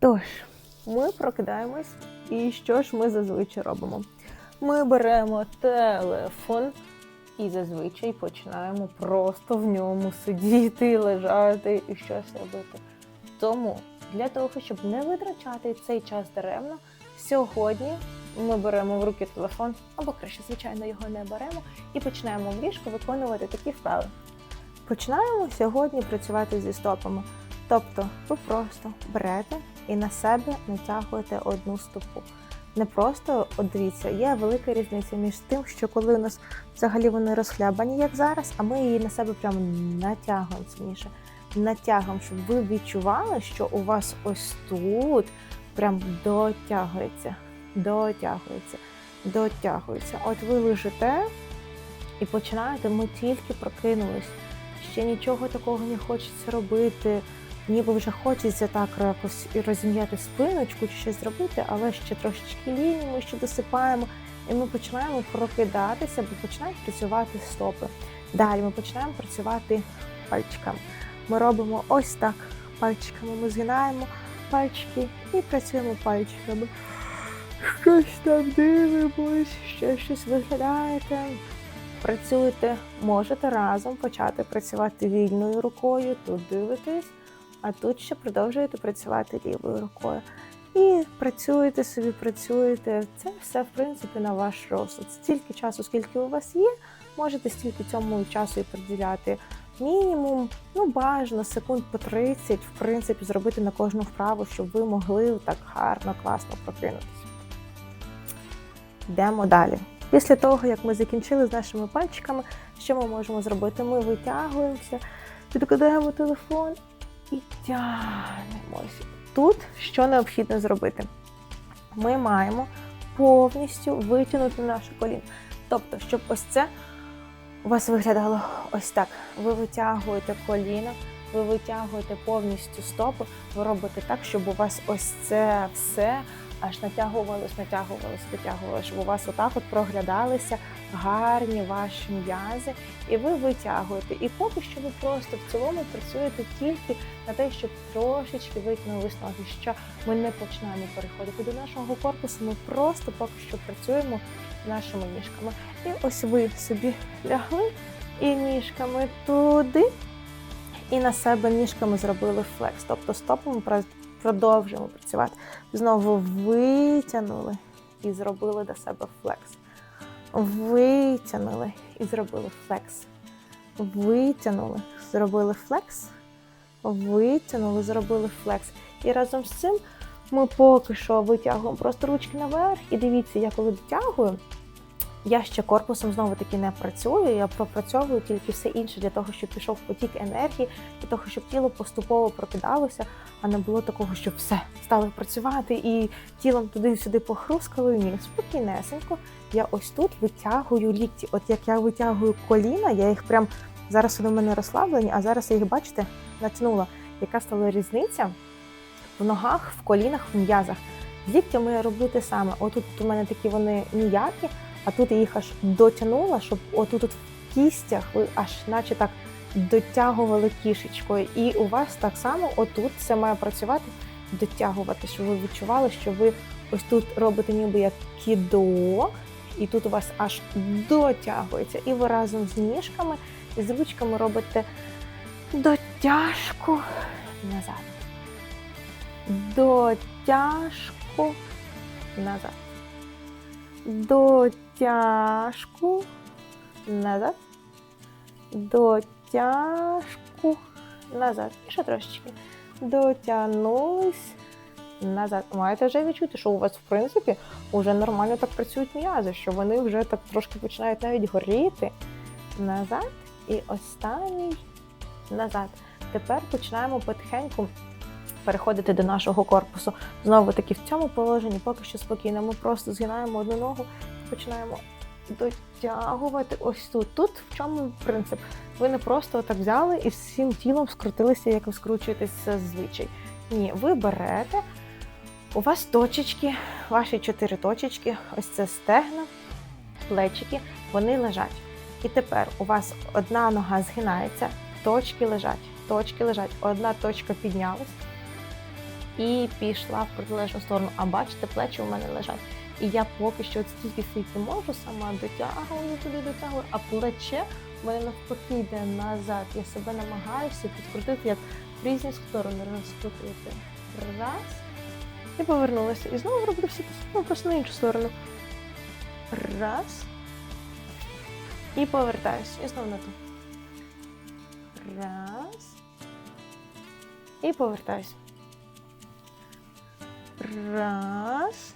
Тож, ми прокидаємось, і що ж ми зазвичай робимо? Ми беремо телефон і зазвичай починаємо просто в ньому сидіти, лежати і щось робити. Тому для того, щоб не витрачати цей час даремно, сьогодні ми беремо в руки телефон, або краще, звичайно, його не беремо, і починаємо в ліжку виконувати такі вправи. Починаємо сьогодні працювати зі стопами. Тобто ви просто берете і на себе натягуєте одну стопу. Не просто от дивіться, є велика різниця між тим, що коли у нас взагалі вони розхлябані, як зараз, а ми її на себе прямо натягуємо сильніше. Натягуємо, щоб ви відчували, що у вас ось тут прям дотягується, дотягується, дотягується. От ви лежите і починаєте, ми тільки прокинулись. Ще нічого такого не хочеться робити ніби вже хочеться так якось і розім'яти спиночку чи щось зробити, але ще трошечки лінії, ми ще досипаємо, і ми починаємо прокидатися, бо починають працювати стопи. Далі ми починаємо працювати пальчиками. Ми робимо ось так пальчиками. Ми згинаємо пальчики і працюємо пальчиками. Щось там дивимось, ще щось виглядаєте. Працюєте, можете разом почати працювати вільною рукою, тут дивитесь а тут ще продовжуєте працювати лівою рукою. І працюєте собі, працюєте. Це все, в принципі, на ваш розсуд. Стільки часу, скільки у вас є, можете стільки цьому часу і приділяти. Мінімум, ну бажано, секунд по 30, в принципі, зробити на кожну вправу, щоб ви могли так гарно, класно прокинутися. Йдемо далі. Після того, як ми закінчили з нашими пальчиками, що ми можемо зробити? Ми витягуємося, підкладаємо телефон і тягнемось. Тут що необхідно зробити? Ми маємо повністю витягнути наше коліно. Тобто, щоб ось це у вас виглядало ось так. Ви витягуєте коліно, ви витягуєте повністю стопу, ви робите так, щоб у вас ось це все аж натягувалось, натягувалось, витягувалось, щоб у вас отак от проглядалися гарні ваші м'язи, і ви витягуєте. І поки що ви просто в цілому працюєте тільки на те, щоб трошечки витягнули ноги. Що ми не починаємо переходити до нашого корпусу, ми просто поки що працюємо нашими ніжками. І ось ви собі лягли і ніжками туди. І на себе ніжками зробили флекс. Тобто стопами продовжуємо працювати. Знову витягнули і зробили до себе флекс. Витягнули і зробили флекс. Витягнули, зробили флекс. Витягнули, зробили флекс. І разом з цим ми поки що витягуємо просто ручки наверх. І дивіться, я коли дотягую, я ще корпусом знову таки не працюю. Я пропрацьовую тільки все інше для того, щоб пішов потік енергії, для того, щоб тіло поступово прокидалося, а не було такого, щоб все стало працювати і тілом туди-сюди похрускало. Ні, спокійнесенько. Я ось тут витягую лікті. От як я витягую коліна, я їх прям зараз вони в мене розслаблені, а зараз я їх, бачите, натягнула. Яка стала різниця в ногах, в колінах, в м'язах. З ліктями я роблю те саме. Отут у мене такі вони ніякі а тут я їх аж дотягнула, щоб отут -от в кістях ви аж наче так дотягували кішечкою. І у вас так само отут це має працювати, дотягувати, щоб ви відчували, що ви ось тут робите ніби як кідок, і тут у вас аж дотягується. І ви разом з ніжками і з ручками робите дотяжку назад. Дотяжку назад. Дотяжку дотяжку назад, дотяжку назад. І ще трошечки. Дотягнулись назад. Маєте вже відчути, що у вас, в принципі, вже нормально так працюють м'язи, що вони вже так трошки починають навіть горіти. Назад. І останній назад. Тепер починаємо потихеньку переходити до нашого корпусу. Знову таки в цьому положенні, поки що спокійно. Ми просто згинаємо одну ногу починаємо дотягувати ось тут. Тут в чому принцип? Ви не просто так взяли і всім тілом скрутилися, як ви скручуєтесь зазвичай. Ні, ви берете, у вас точечки, ваші чотири точечки, ось це стегна, плечики, вони лежать. І тепер у вас одна нога згинається, точки лежать, точки лежать, одна точка піднялась, і пішла в протилежну сторону. А бачите, плечі у мене лежать. І я поки що стільки скільки можу, сама дотягую туди, дотягую, а плече в мене навпаки йде назад. Я себе намагаюся підкрутити, як в різні сторони розкрутити. Раз. І повернулася. І знову роблю всі постійно, просто на іншу сторону. Раз. І повертаюся. І знову на ту. Раз. І повертаюся. Раз.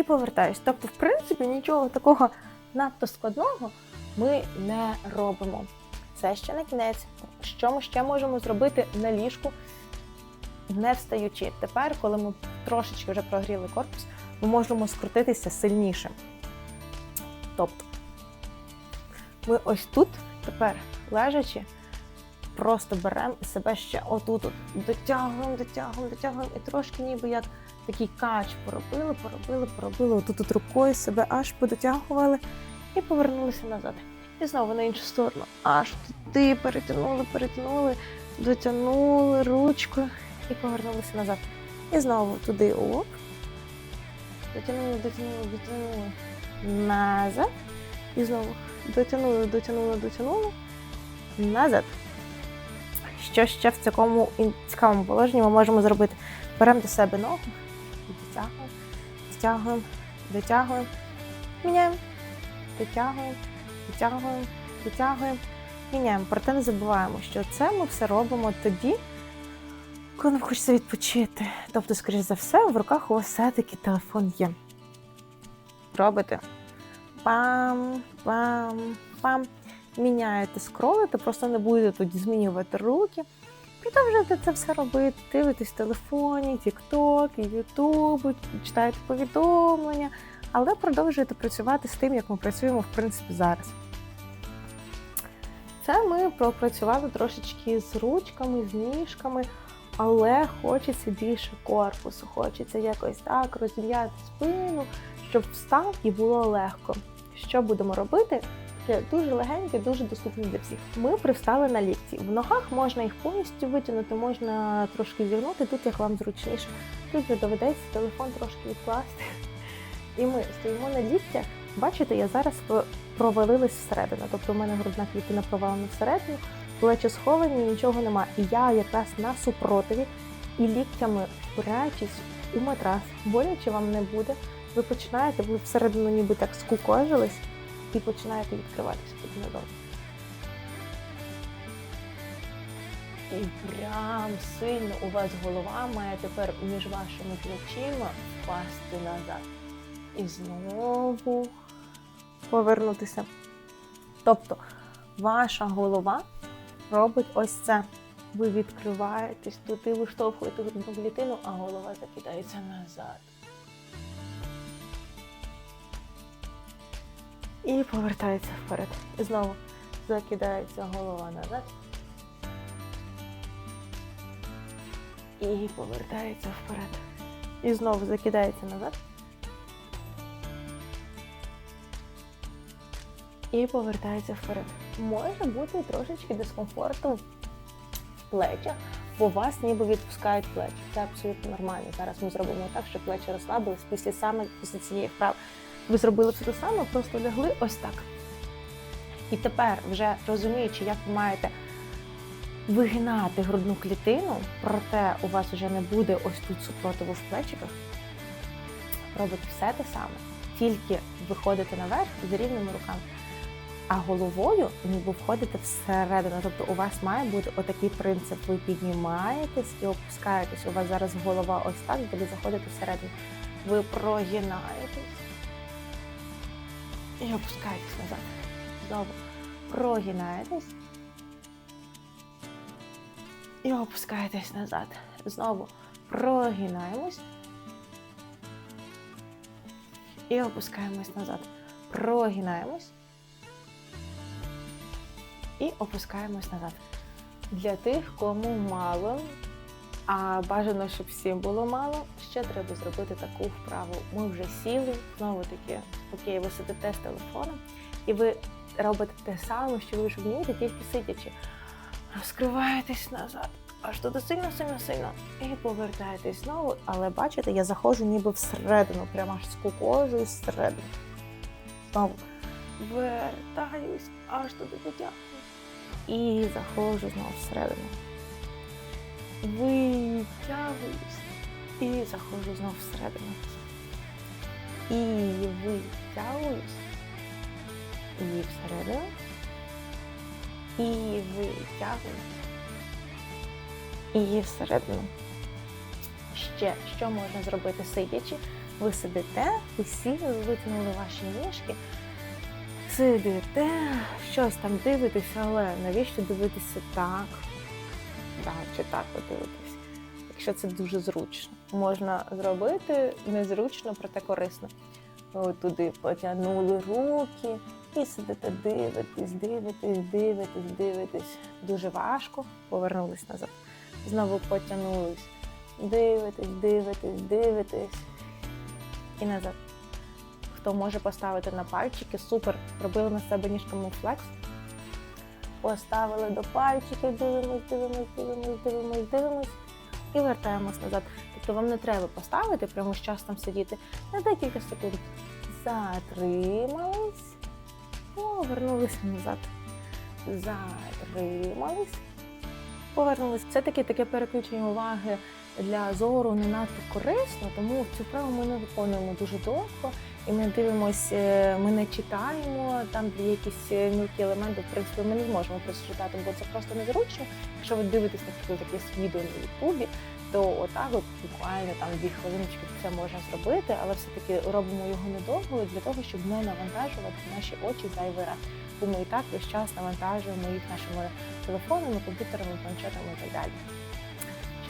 І повертаюсь. Тобто, в принципі, нічого такого надто складного ми не робимо. Це ще не кінець. Що ми ще можемо зробити на ліжку, не встаючи? Тепер, коли ми трошечки вже прогріли корпус, ми можемо скрутитися сильніше. Тобто, ми ось тут тепер лежачи, просто беремо себе ще отут от дотягуємо, дотягуємо, дотягуємо, і трошки ніби як такий кач поробили, поробили, поробили. Отут тут рукою себе аж подотягували і повернулися назад. І знову на іншу сторону. Аж туди перетягнули, перетягнули, дотягнули ручкою і повернулися назад. І знову туди оп. Дотягнули, дотягнули, дотягнули назад. І знову дотягнули, дотягнули, дотягнули назад. Що ще в такому цікавому положенні ми можемо зробити? Беремо до себе ногу, дотягуємо, дотягуємо, міняємо, дотягуємо, дотягуємо, дотягуємо, міняємо. Проте не забуваємо, що це ми все робимо тоді, коли нам хочеться відпочити. Тобто, скоріш за все, в руках у вас все-таки телефон є. Робите пам, пам, пам. Міняєте, скролите, просто не будете тоді змінювати руки. Продовжуєте це все робити, дивитесь в телефоні, TikTok, YouTube, читаєте повідомлення, але продовжуєте працювати з тим, як ми працюємо, в принципі, зараз. Це ми пропрацювали трошечки з ручками, з ніжками, але хочеться більше корпусу, хочеться якось так розім'яти спину, щоб встав і було легко. Що будемо робити? Дуже легеньке, дуже доступне для всіх. Ми привстали на лікті. В ногах можна їх повністю витягнути, можна трошки зігнути, тут як вам зручніше. Тут вже доведеться телефон трошки відкласти. І ми стоїмо на ліктях. Бачите, я зараз провалилась всередину. Тобто у мене грудна клітина провалена всередину, плечі сховані, нічого нема. І я якраз на супротиві і ліктями впираючись у матрас. Боляче вам не буде. Ви починаєте, ви всередину ніби так скукожились і починаєте відкриватися під низом. І прям сильно у вас голова має тепер між вашими плечима впасти назад. І знову повернутися. Тобто ваша голова робить ось це. Ви відкриваєтесь, туди виштовхуєте грудну клітину, а голова закидається назад. І повертається вперед. І знову закидається голова назад. І повертається вперед. І знову закидається назад. І повертається вперед. Може бути трошечки дискомфорту в плечах, бо вас ніби відпускають плечі. Це абсолютно нормально. Зараз ми зробимо так, щоб плечі розслабились після саме після цієї вправи. Ви зробили все те саме, просто лягли ось так. І тепер, вже розуміючи, як ви маєте вигинати грудну клітину, проте у вас вже не буде ось тут супротиву в плечиках, робите все те саме, тільки виходите наверх з рівними руками. А головою ніби входите всередину. Тобто у вас має бути отакий принцип. Ви піднімаєтесь і опускаєтесь. У вас зараз голова ось так буде заходити всередину. Ви прогинаєтесь і опускаєтесь назад. Знову прогинаєтесь і опускаєтесь назад. Знову прогинаємось і опускаємось назад. Прогинаємось і опускаємось назад. Для тих, кому мало, а бажано, щоб всім було мало, ще треба зробити таку вправу. Ми вже сіли, знову таки, окей, ви сидите з телефоном, і ви робите те саме, що ви вже вмієте, тільки сидячи. Розкриваєтесь назад, аж туди сильно, сильно, сильно. І повертаєтесь знову. Але бачите, я заходжу ніби всередину, прямо аж скукожую всередину. Знову вертаюсь, аж туди дотягую. І заходжу знову всередину. Витягуюсь і заходжу знову всередину. І витягуюсь. І всередину. І витягуюсь. І всередину. Ще що можна зробити сидячи? Ви сидите, ви сіли, ви витягнули ваші ніжки, сидите, щось там дивитеся, але навіщо дивитися так? Так, чи так подивитись? Якщо це дуже зручно. Можна зробити незручно, проте корисно. Ви туди потягнули руки і сидите, дивитесь, дивитесь, дивитесь, дивитесь. Дуже важко. Повернулись назад. Знову потягнулись. Дивитесь, дивитесь, дивитесь. І назад. Хто може поставити на пальчики, супер. Робили на себе ніжками флекс. Поставили до пальчиків, дивимось, дивимось, дивимось, дивимось, дивимось. І вертаємось назад. Тобто вам не треба поставити, прямо з час там сидіти на декілька секунд. Затримались, повернулися назад. Затримались, повернулись. Це таке таке переключення уваги для зору не надто корисно, тому цю вправу ми не виконуємо дуже довго. І ми дивимося, ми не читаємо там де якісь е, мілкі елементи, в принципі, ми не зможемо прочитати, бо це просто незручно. Якщо ви дивитесь, наприклад, якесь відео на Ютубі, то отак от буквально там дві хвилиночки це можна зробити, але все-таки робимо його недовго для того, щоб не навантажувати наші очі зайвий раз. Бо ми і так весь час навантажуємо їх нашими телефонами, комп'ютерами, планшетами і так далі.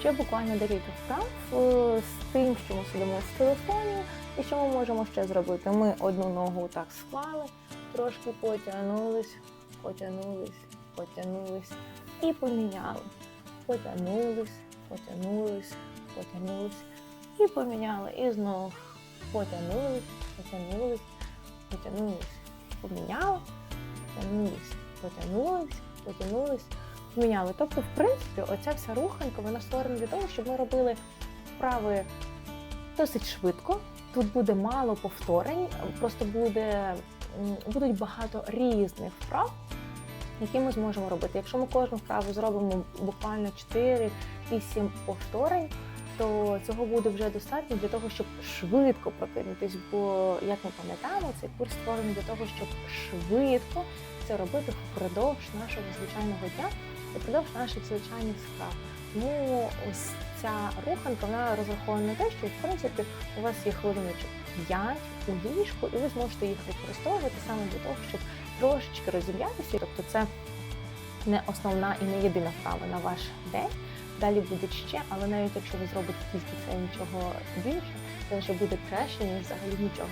Ще буквально декілька вправ е, з тим, що ми сидимо в телефоні, і що ми можемо ще зробити. Ми одну ногу так склали, трошки потягнулись, потягнулись, потягнулись і поміняли. Потягнулись, потягнулись, потягнулись і поміняли. І знову потягнулись, потягнулись, потягнулись, поміняли, потягнулись, потягнулись, потягнулись, поміняли. Тобто, в принципі, оця вся руханка вона створена для того, щоб ми робили вправи досить швидко. Тут буде мало повторень, просто буде, будуть багато різних вправ, які ми зможемо робити. Якщо ми кожну вправу зробимо буквально 4-8 повторень, то цього буде вже достатньо для того, щоб швидко прокинутись. Бо, як ми пам'ятаємо, цей курс створений для того, щоб швидко це робити впродовж нашого звичайного дня впродовж наших звичайних справ. Тому ось ця руханка вона розрахована на те, що в принципі у вас є хвилиночок 5 у ліжку, і ви зможете їх використовувати саме для того, щоб трошечки розім'ятися. Тобто це не основна і не єдина вправа на ваш день. Далі буде ще, але навіть якщо ви зробите тільки це нічого більше, це вже буде краще, ніж взагалі нічого.